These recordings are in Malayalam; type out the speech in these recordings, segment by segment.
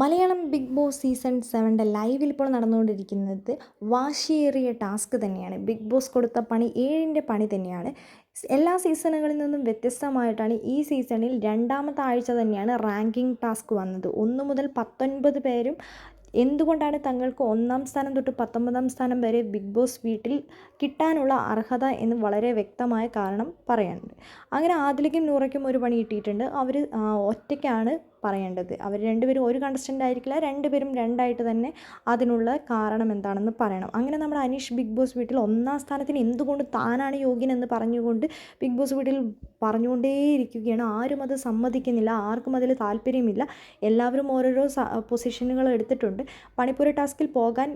മലയാളം ബിഗ് ബോസ് സീസൺ സെവന്റെ ലൈവിൽ ഇപ്പോൾ നടന്നുകൊണ്ടിരിക്കുന്നത് വാശിയേറിയ ടാസ്ക് തന്നെയാണ്. ബിഗ് ബോസ് കൊടുത്ത പണി ഏഴിന്റെ പണി തന്നെയാണ്. എല്ലാ സീസണുകളിൽ നിന്നും വ്യത്യസ്തമായിട്ടാണ് ഈ സീസണിൽ രണ്ടാമത്തെ ആഴ്ച തന്നെയാണ് റാങ്കിംഗ് ടാസ്ക് വന്നത്. ഒന്ന് മുതൽ പത്തൊൻപത് പേരും എന്തുകൊണ്ടാണ് തങ്ങൾക്ക് ഒന്നാം സ്ഥാനം തൊട്ട് പത്തൊമ്പതാം സ്ഥാനം വരെ ബിഗ് ബോസ് വീട്ടിൽ കിട്ടാനുള്ള അർഹത എന്ന് വളരെ വ്യക്തമായ കാരണം പറയാനുണ്ട്. അങ്ങനെ ആദിലേക്കും നൂറയ്ക്കും ഒരു പണി കിട്ടിയിട്ടുണ്ട്. അവർ ഒറ്റയ്ക്കാണ് പറയേണ്ടത്. അവർ രണ്ടുപേരും ഒരു കണ്ടസ്റ്റന്റ് ആയിരിക്കില്ല രണ്ടുപേരും രണ്ടായിട്ട് തന്നെ അതിനുള്ള കാരണം എന്താണെന്ന് പറയണം. അങ്ങനെ നമ്മുടെ അനീഷ് ബിഗ് ബോസ് വീട്ടിൽ ഒന്നാം സ്ഥാനത്തിന് എന്തുകൊണ്ട് താനാണ് യോഗ്യൻ എന്ന് പറഞ്ഞുകൊണ്ട് ബിഗ് ബോസ് വീട്ടിൽ പറഞ്ഞുകൊണ്ടേയിരിക്കുകയാണ്. ആരും അത് സമ്മതിക്കുന്നില്ല ആർക്കും അതിൽ താല്പര്യമില്ല. എല്ലാവരും ഓരോരോ പൊസിഷനുകൾ എടുത്തിട്ടുണ്ട്. പണിപ്പുര ടാസ്കിൽ പോകാൻ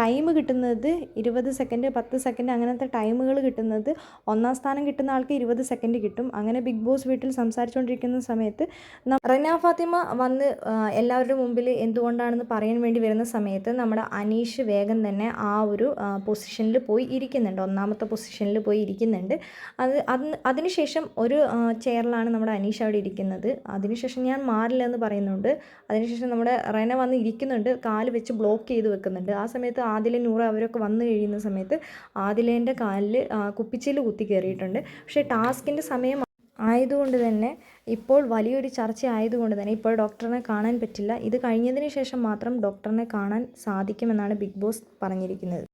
ടൈം കിട്ടുന്നത് ഇരുപത് സെക്കൻഡ് പത്ത് സെക്കൻഡ് അങ്ങനത്തെ ടൈമുകൾ കിട്ടുന്നത് ഒന്നാം സ്ഥാനം കിട്ടുന്ന ആൾക്ക് ഇരുപത് സെക്കൻഡ് കിട്ടും. അങ്ങനെ ബിഗ് ബോസ് വീട്ടിൽ സംസാരിച്ചുകൊണ്ടിരിക്കുന്ന സമയത്ത് റന ഫാത്തിമ വന്ന് എല്ലാവരുടെ മുമ്പിൽ എന്തുകൊണ്ടാണെന്ന് പറയാൻ വേണ്ടി വരുന്ന സമയത്ത് നമ്മുടെ അനീഷ് വേഗം തന്നെ ആ ഒരു പൊസിഷനിൽ പോയി ഇരിക്കുന്നുണ്ട്. ഒന്നാമത്തെ പൊസിഷനിൽ പോയി ഇരിക്കുന്നുണ്ട്. അത് അതിന് അതിനുശേഷം ഒരു ചെയറിലാണ് നമ്മുടെ അനീഷ് അവിടെ ഇരിക്കുന്നത്. അതിനുശേഷം ഞാൻ മാറില്ല എന്ന് പറയുന്നുണ്ട്. അതിനുശേഷം നമ്മുടെ റെന വന്ന് ഇരിക്കുന്നുണ്ട്. കാൽ വെച്ച് ബ്ലോക്ക് ചെയ്ത് വെക്കുന്നുണ്ട്. ആ സമയത്ത് ആദില നൂറ് അവരൊക്കെ വന്നു കഴിയുന്ന സമയത്ത് ആദിലേന്റെ കാലിൽ കുപ്പിച്ചിൽ കുത്തി കയറിയിട്ടുണ്ട്. പക്ഷേ ടാസ്കിന്റെ സമയം ആയതുകൊണ്ട് തന്നെ ഇപ്പോൾ വലിയൊരു ചർച്ച ആയതുകൊണ്ട് തന്നെ ഇപ്പോൾ ഡോക്ടറിനെ കാണാൻ പറ്റില്ല. ഇത് കഴിഞ്ഞതിന് ശേഷം മാത്രം ഡോക്ടറിനെ കാണാൻ സാധിക്കുമെന്നാണ് ബിഗ് ബോസ് പറഞ്ഞിരിക്കുന്നത്.